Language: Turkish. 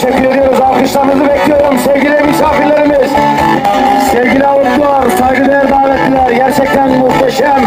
teşekkür ediyoruz. Alkışlarınızı bekliyorum sevgili misafirlerimiz. Sevgili avuklular, saygıdeğer davetliler gerçekten muhteşem.